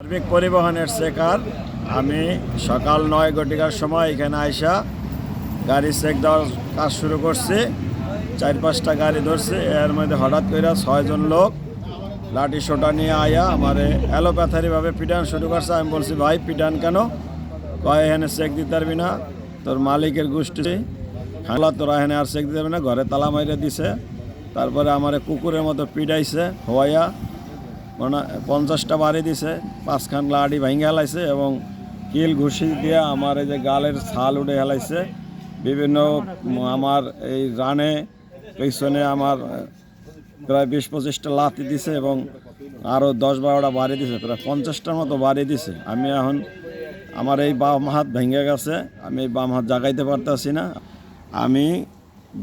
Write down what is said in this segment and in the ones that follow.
সার্বিক পরিবহনের শেখার আমি সকাল নয় ঘটিকার সময় এখানে আইসা গাড়ি চেক দেওয়ার কাজ শুরু করছি। চার পাঁচটা গাড়ি ধরছি। এর মধ্যে হঠাৎ করে ছয়জন লোক লাঠি সোটা নিয়ে আয়া আমারে অ্যালোপ্যাথারিভাবে পিটান শুরু করছে। আমি বলছি, ভাই, পিটান কেন? কয় এখানে চেক দিতে পারবি না? তোর মালিকের গোষ্ঠী। খালা, তোরা এখানে আর চেক দিতে পারবি না। ঘরে তালা মাইরে দিছে। তারপরে আমারে কুকুরের মতো পিটাইছে, হওয়াইয়া মানে পঞ্চাশটা বাড়ি দিছে, পাঁচখান লাড়ি ভেঙে হেলাইছে এবং কিল ঘুষি দিয়ে আমার এই যে গালের ছাল উঠে হেলাইছে। বিভিন্ন আমার এই রানে পেছনে আমার প্রায় বিশ পঁচিশটা লাতি দিছে এবং আরও দশ বারোটা বাড়ি দিছে, প্রায় পঞ্চাশটার মতো বাড়ি দিছে। আমি এখন আমার এই বাম হাত ভেঙে গেছে, আমি এই বাম হাত জাগাইতে পারতেছি না। আমি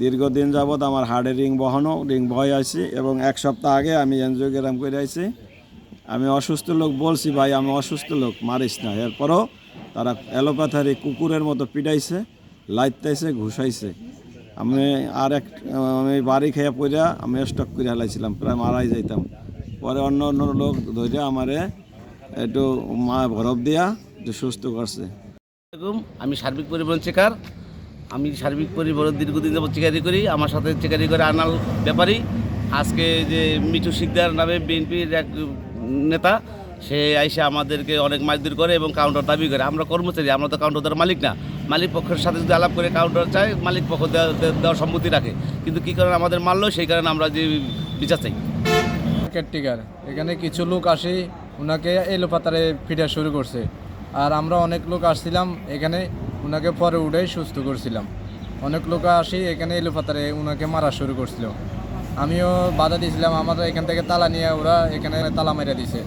দীর্ঘদিন যাবৎ আমার হাড়ে রিং বহানো, রিং বয় আছি এবং এক সপ্তাহ আগে আমি এনজিওগ্রাম করে আইছি। আমি অসুস্থ লোক বলছি, ভাই, আমি অসুস্থ লোক, মারিস না। এরপরও তারা অ্যালোপ্যাথারি কুকুরের মতো পিটাইছে লাইতাইছে ঘুষাইছে। আমি আর এক, আমি বাড়ি খেয়ে পড়া আমি স্টক করে হেলাইছিলাম প্রায় মারাই যাইতাম। পরে অন্য অন্য লোক ধরে আমারে একটু মা বরফ দিয়া একটু সুস্থ করছে। আমি সার্বিক পরিবহন চেকার। আমি সার্বিক পরিবহন দীর্ঘদিন যাবত চেকারি করি, আমার সাথে চেকারি করে আনাল ব্যাপারী। আজকে যে মিঠু শিকদার নামে বিএনপির এক নেতা, সে আইসে আমাদেরকে অনেক মারধর করে এবং কাউন্টার দাবি করে। আমরা কর্মচারী, আমরা তো কাউন্টার দেওয়ার মালিক না। মালিক পক্ষের সাথে যদি আলাপ করে কাউন্টার চাই মালিক পক্ষ দেওয়া- দেওয়ার সম্মতি রাখে। কিন্তু কী কারণে আমাদের মারলো, সেই কারণে আমরা যে বিচার চাই। কেয়ারটেকার এখানে কিছু লোক আসে ওনাকে এলোপাতারে ফিটা শুরু করছে। আর আমরা অনেক লোক আসছিলাম এখানে ওনাকে পরে উঠে সুস্থ করছিলাম। অনেক লোক আসি, এখানে এলোপাতারে ওনাকে মারা শুরু করছিল। আমিও বাধা দিয়েছিলাম, আমাদের এখান থেকে তালা নিয়ে ওরা এখানে তালা মেরে দিছে